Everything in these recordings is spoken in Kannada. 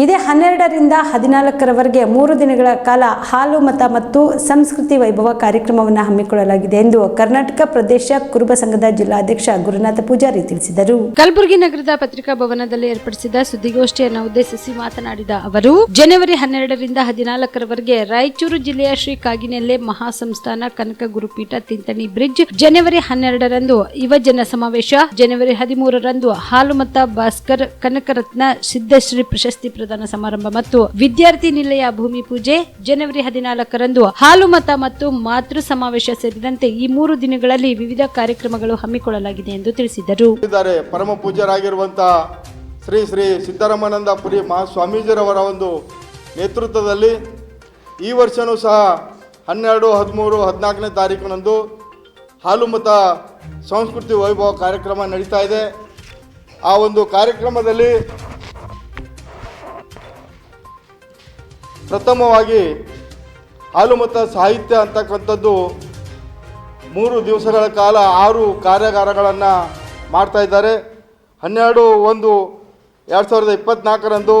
ಇದೇ ಹನ್ನೆರಡರಿಂದ ಹದಿನಾಲ್ಕರವರೆಗೆ ಮೂರು ದಿನಗಳ ಕಾಲ ಹಾಲು ಮತ ಮತ್ತು ಸಂಸ್ಕೃತಿ ವೈಭವ ಕಾರ್ಯಕ್ರಮವನ್ನು ಹಮ್ಮಿಕೊಳ್ಳಲಾಗಿದೆ ಎಂದು ಕರ್ನಾಟಕ ಪ್ರದೇಶ ಕುರುಬ ಸಂಘದ ಜಿಲ್ಲಾಧ್ಯಕ್ಷ ಗುರುನಾಥ ಪೂಜಾರಿ ತಿಳಿಸಿದರು. ಕಲಬುರಗಿ ನಗರದ ಪತ್ರಿಕಾ ಭವನದಲ್ಲಿ ಏರ್ಪಡಿಸಿದ ಸುದ್ದಿಗೋಷ್ಠಿಯನ್ನು ಉದ್ದೇಶಿಸಿ ಮಾತನಾಡಿದ ಅವರು, ಜನವರಿ ಹನ್ನೆರಡರಿಂದ ಹದಿನಾಲ್ಕರವರೆಗೆ ರಾಯಚೂರು ಜಿಲ್ಲೆಯ ಶ್ರೀ ಕಾಗಿನೆಲ್ಲೆ ಮಹಾಸಂಸ್ಥಾನ ಕನಕ ಗುರುಪೀಠ ತಿಂತಣಿ ಬ್ರಿಡ್ಜ್, ಜನವರಿ ಹನ್ನೆರಡರಂದು ಯುವಜನ ಸಮಾವೇಶ, ಜನವರಿ ಹದಿಮೂರರಂದು ಹಾಲುಮತ ಭಾಸ್ಕರ್ ಕನಕರತ್ನ ಸಿದ್ದಶ್ರೀ ಪ್ರಶಸ್ತಿ ಪ್ರದಾನ ಸಮಾರಂಭ ಮತ್ತು ವಿದ್ಯಾರ್ಥಿ ನಿಲಯ ಭೂಮಿ ಪೂಜೆ ಜನವರಿ ಹದಿನಾಲ್ಕರಂದು ಹಾಲುಮತ ಮತ್ತು ಮಾತೃ ಸಮಾವೇಶ ಸೇರಿದಂತೆ ಈ ಮೂರು ದಿನಗಳಲ್ಲಿ ವಿವಿಧ ಕಾರ್ಯಕ್ರಮಗಳು ಹಮ್ಮಿಕೊಳ್ಳಲಾಗಿದೆ ಎಂದು ತಿಳಿಸಿದರು. ಪರಮ ಪೂಜ್ಯರಾಗಿರುವಂತಹ ಶ್ರೀ ಶ್ರೀ ಸಿದ್ದರಾಮಾನಂದ ಪುರಿ ಮಹಾಸ್ವಾಮೀಜಿರವರ ಒಂದು ನೇತೃತ್ವದಲ್ಲಿ ಈ ವರ್ಷವೂ ಸಹ ಹನ್ನೆರಡು, ಹದಿಮೂರು, ಹದಿನಾಲ್ಕನೇ ತಾರೀಕಿನಂದು ಹಾಲುಮತ ಸಂಸ್ಕೃತಿ ವೈಭವ ಕಾರ್ಯಕ್ರಮ ನಡೀತಾ ಇದೆ. ಆ ಒಂದು ಕಾರ್ಯಕ್ರಮದಲ್ಲಿ ಪ್ರಥಮವಾಗಿ ಹಾಲುಮತ ಸಾಹಿತ್ಯ ಅಂತಕ್ಕಂಥದ್ದು ಮೂರು ದಿವಸಗಳ ಕಾಲ ಆರು ಕಾರ್ಯಾಗಾರಗಳನ್ನು ಮಾಡ್ತಾ ಇದ್ದಾರೆ. ಹನ್ನೆರಡು, ಒಂದು, ಎರಡು ಸಾವಿರದ ಇಪ್ಪತ್ತ್ನಾಲ್ಕರಂದು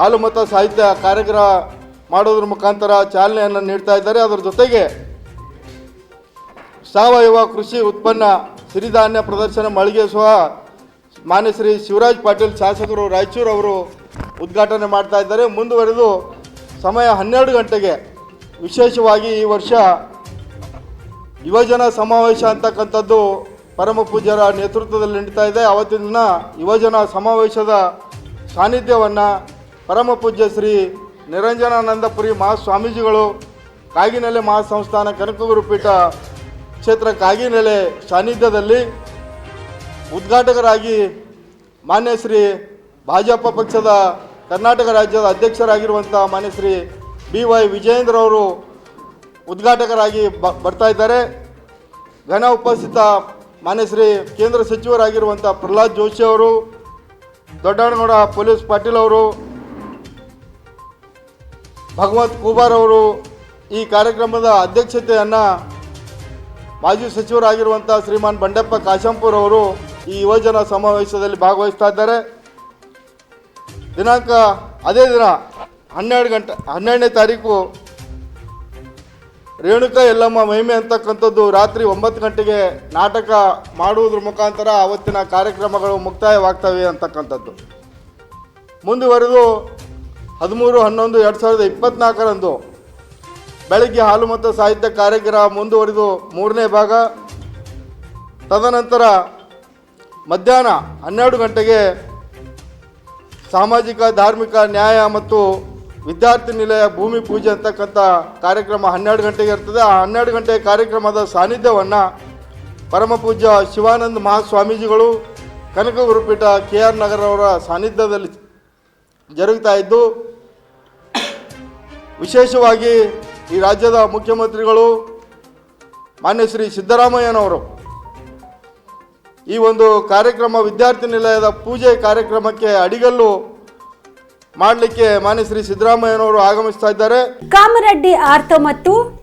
ಹಾಲುಮತ ಸಾಹಿತ್ಯ ಕಾರ್ಯಕ್ರಮ ಮಾಡೋದ್ರ ಮುಖಾಂತರ ಚಾಲನೆಯನ್ನು ನೀಡ್ತಾ ಇದ್ದಾರೆ. ಅದರ ಜೊತೆಗೆ ಸಾವಯವ ಕೃಷಿ ಉತ್ಪನ್ನ ಸಿರಿಧಾನ್ಯ ಪ್ರದರ್ಶನ ಮಳಿಗೆ ಸಹ ಮಾನ್ಯ ಶ್ರೀ ಶಿವರಾಜ್ ಪಾಟೀಲ್ ಶಾಸಕರು ರಾಯಚೂರು ಅವರು ಉದ್ಘಾಟನೆ ಮಾಡ್ತಾ ಇದ್ದಾರೆ. ಮುಂದುವರೆದು ಸಮಯ ಹನ್ನೆರಡು ಗಂಟೆಗೆ. ವಿಶೇಷವಾಗಿ ಈ ವರ್ಷ ಯುವಜನ ಸಮಾವೇಶ ಅಂತಕ್ಕಂಥದ್ದು ಪರಮ ಪೂಜ್ಯರ ನೇತೃತ್ವದಲ್ಲಿ ನಡೀತಾ ಇದೆ. ಅವತ್ತಿನ ದಿನ ಯುವಜನ ಸಮಾವೇಶದ ಸಾನ್ನಿಧ್ಯವನ್ನು ಪರಮ ಪೂಜ್ಯ ಶ್ರೀ ನಿರಂಜನಾನಂದಪುರಿ ಮಹಾಸ್ವಾಮೀಜಿಗಳು ಕಾಗಿನೆಲೆ ಮಹಾಸಂಸ್ಥಾನ ಕನಕಗುರು ಪೀಠ ಕ್ಷೇತ್ರ ಕಾಗಿನೆಲೆ ಸಾನ್ನಿಧ್ಯದಲ್ಲಿ ಉದ್ಘಾಟಕರಾಗಿ ಮಾನ್ಯ ಶ್ರೀ ಭಾಜಪ ಪಕ್ಷದ ಕರ್ನಾಟಕ ರಾಜ್ಯದ ಅಧ್ಯಕ್ಷರಾಗಿರುವಂಥ ಮಾನ್ಯ ಶ್ರೀ ಬಿ ವೈ ವಿಜಯೇಂದ್ರ ಅವರು ಉದ್ಘಾಟಕರಾಗಿ ಬ, ಬರ್ತಾ ಇದ್ದಾರೆ. ಘನ ಉಪಸ್ಥಿತ ಮಾನ್ಯ ಶ್ರೀ ಕೇಂದ್ರ ಸಚಿವರಾಗಿರುವಂಥ ಪ್ರಹ್ಲಾದ್ ಜೋಶಿ ಅವರು ದೊಡ್ಡಣ್ಣಗೌಡ ಪೊಲೀಸ್ ಪಾಟೀಲ್ ಅವರು, ಭಗವಂತ್ ಕೂಬಾರ್ ಅವರು ಈ ಕಾರ್ಯಕ್ರಮದ ಅಧ್ಯಕ್ಷತೆಯನ್ನು ಮಾಜಿ ಸಚಿವರಾಗಿರುವಂಥ ಶ್ರೀಮಾನ್ ಬಂಡೆಪ್ಪ ಕಾಶಂಪುರ್ ಅವರು ಈ ಯುವಜನ ಸಮಾವೇಶದಲ್ಲಿ ಭಾಗವಹಿಸ್ತಾ ಇದ್ದಾರೆ. ದಿನಾಂಕ ಅದೇ ದಿನ, ಹನ್ನೆರಡು ಗಂಟೆ, ಹನ್ನೆರಡನೇ ತಾರೀಕು. ರೇಣುಕಾ ಎಲ್ಲಮ್ಮ ಮಹಿಮೆ ಅಂತಕ್ಕಂಥದ್ದು ರಾತ್ರಿ ಒಂಬತ್ತು ಗಂಟೆಗೆ ನಾಟಕ ಮಾಡುವುದ್ರ ಮುಖಾಂತರ ಅವತ್ತಿನ ಕಾರ್ಯಕ್ರಮಗಳು ಮುಕ್ತಾಯವಾಗ್ತವೆ ಅಂತಕ್ಕಂಥದ್ದು. ಮುಂದುವರೆದು ಹದಿಮೂರು, ಹನ್ನೊಂದು, ಎರಡು ಸಾವಿರದ ಇಪ್ಪತ್ತ್ನಾಲ್ಕರಂದು ಬೆಳಗ್ಗೆ ಹಾಲು ಮತ್ತು ಸಾಹಿತ್ಯ ಕಾರ್ಯಕ್ರಮ ಮುಂದುವರೆದು ಮೂರನೇ ಭಾಗ. ತದನಂತರ ಮಧ್ಯಾಹ್ನ ಹನ್ನೆರಡು ಗಂಟೆಗೆ ಸಾಮಾಜಿಕ, ಧಾರ್ಮಿಕ, ನ್ಯಾಯ ಮತ್ತು ವಿದ್ಯಾರ್ಥಿ ನಿಲಯ ಭೂಮಿ ಪೂಜೆ ಅಂತಕ್ಕಂಥ ಕಾರ್ಯಕ್ರಮ ಹನ್ನೆರಡು ಗಂಟೆಗೆ ಇರ್ತದೆ. ಆ ಹನ್ನೆರಡು ಗಂಟೆ ಕಾರ್ಯಕ್ರಮದ ಸಾನ್ನಿಧ್ಯವನ್ನು ಪರಮ ಪೂಜ್ಯ ಶಿವಾನಂದ ಮಹಾಸ್ವಾಮೀಜಿಗಳು, ಕನಕ ಗುರುಪೀಠ ಕೆ ಆರ್ ನಗರ್ ಅವರ ಸಾನ್ನಿಧ್ಯದಲ್ಲಿ ಜರುಗ್ತಾ ಇದ್ದು, ವಿಶೇಷವಾಗಿ ಈ ರಾಜ್ಯದ ಮುಖ್ಯಮಂತ್ರಿಗಳು, ಮಾನ್ಯ ಶ್ರೀ ಸಿದ್ದರಾಮಯ್ಯನವರು ಈ ಒಂದು ಕಾರ್ಯಕ್ರಮ ವಿದ್ಯಾರ್ಥಿ ನಿಲಯದ ಪೂಜೆ ಕಾರ್ಯಕ್ರಮಕ್ಕೆ ಅಡಿಗಲ್ಲು ಮಾಡಲಿಕ್ಕೆ ಮಾನ್ಯ ಶ್ರೀ ಸಿದ್ದರಾಮಯ್ಯನವರು ಆಗಮಿಸ್ತಾ ಇದ್ದಾರೆ. ಕಾಮರೆಡ್ಡಿ ಆರ್ತೋ ಮತ್ತು